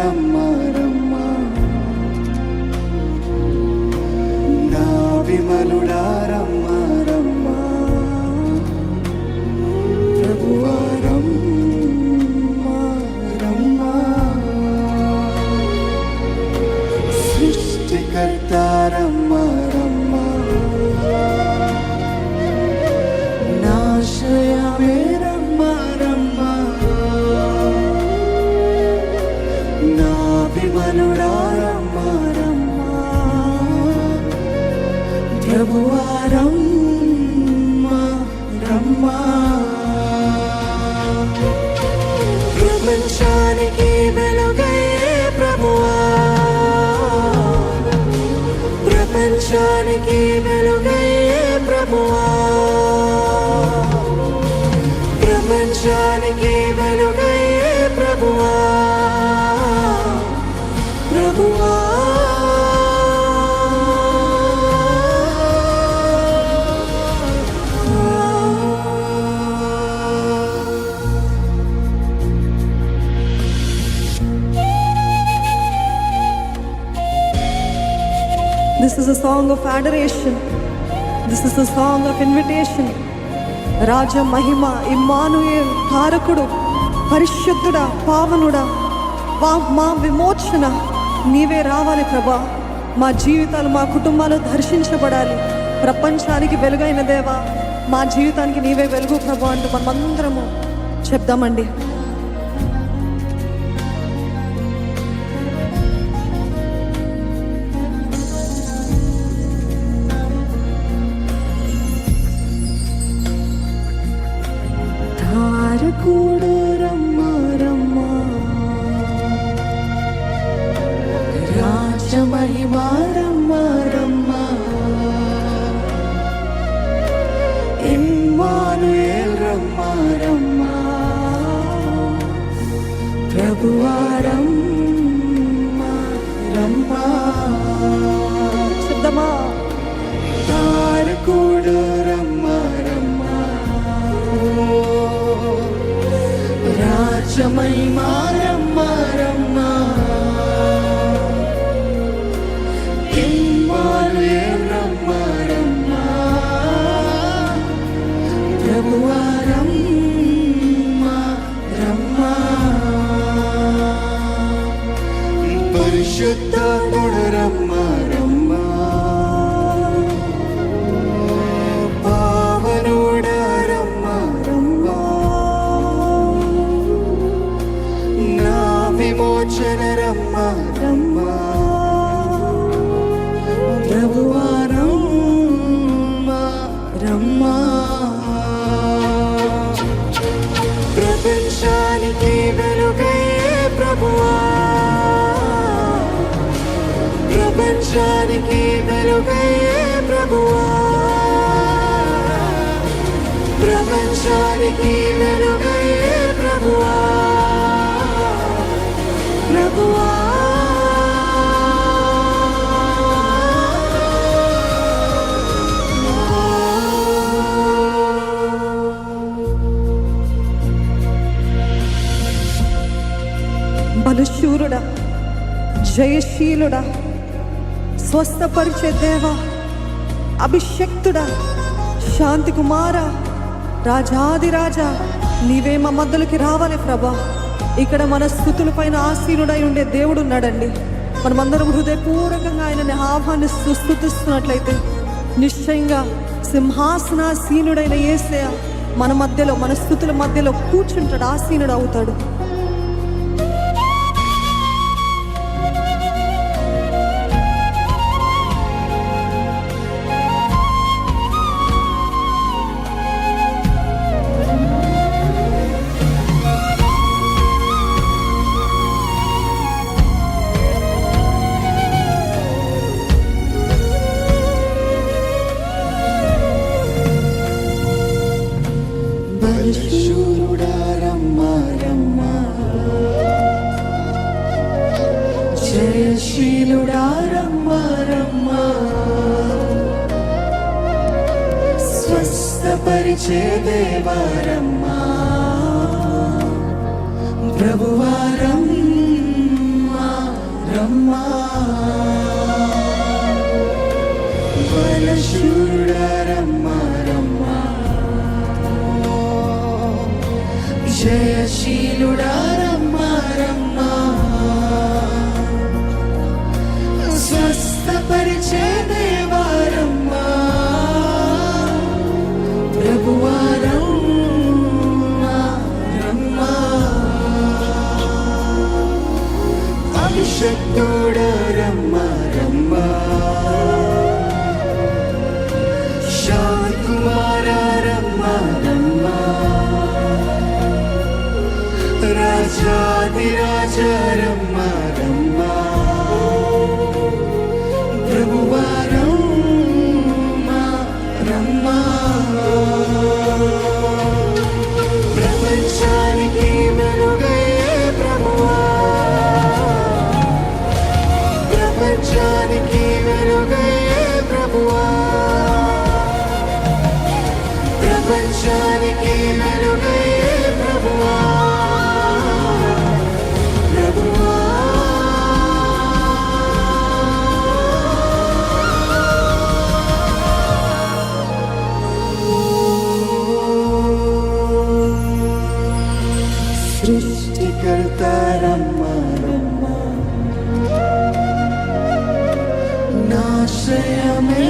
నాశ్రయమే రమ్మ రమ్మ. నా విమలుడా రమ్మ రమ్మ. ప్రభువా రమ్మ రమ్మ. సృష్టికర్త రమ్మ ప్రభువా రమ్మ రమ్మ ప్రపంచానికి వెలుగయ్యే ప్రభువా ప్రపంచానికి వెలుగయ్యే ప్రభువా ప్రపంచానికి వెలుగయ్యే song of adoration this is the song of invitation రాజ మహిమ ఇమ్మానుయే తారకుడు పరిశుద్ధుడా పావనుడా వా మా విమోచన నీవే రావాలి ప్రభా మా జీవితాలు మా కుటుంబాలు దర్శించబడాలి. ప్రపంచానికి వెలుగైన దేవా మా జీవితానికి నీవే వెలుగు ప్రభా అంటూ మనమందరము చెప్దామండి. తారకుడు రమ్మ. రమ్మ రాజమహిమ రమ్మ ఇమ్మానుయేల్ రాజమహిమ రమ్మ రమ్మ ఇమ్మానుయేల్ రమ్మ విమోచన రమ్మ. రమ్మ ప్రభువా రమ్మ. రమ్మ ప్రపంచానికి వెలుగయ్యే ప్రభువా. ప్రపంచానికి వెలుగయ్యే ప్రభువా. ప్రపంచానికి జయశీలుడా స్వస్థపరిచే దేవా అభిషక్తుడా శాంతి కుమార రాజాదిరాజా నీవే మా మధ్యలోకి రావాలి ప్రభా ఇక్కడ మన స్థుతుల పైన ఆసీనుడై ఉండే దేవుడు ఉన్నాడండి మనమందరం హృదయపూర్వకంగా ఆయనని ఆహ్వానిస్తూ స్థుతిస్తున్నట్లయితే నిశ్చయంగా సింహాసనాసీనుడైన ఏసయ మన మధ్యలో మన స్థుతుల మధ్యలో కూర్చుంటాడు ఆసీనుడు అవుతాడు నడిచే దేవా రమ్మ రమ్మా. రమ్మా రమ్మా. జయశీలుడా రమ్మా రమ్మా. శాంతికుమార రమ్మా Say I may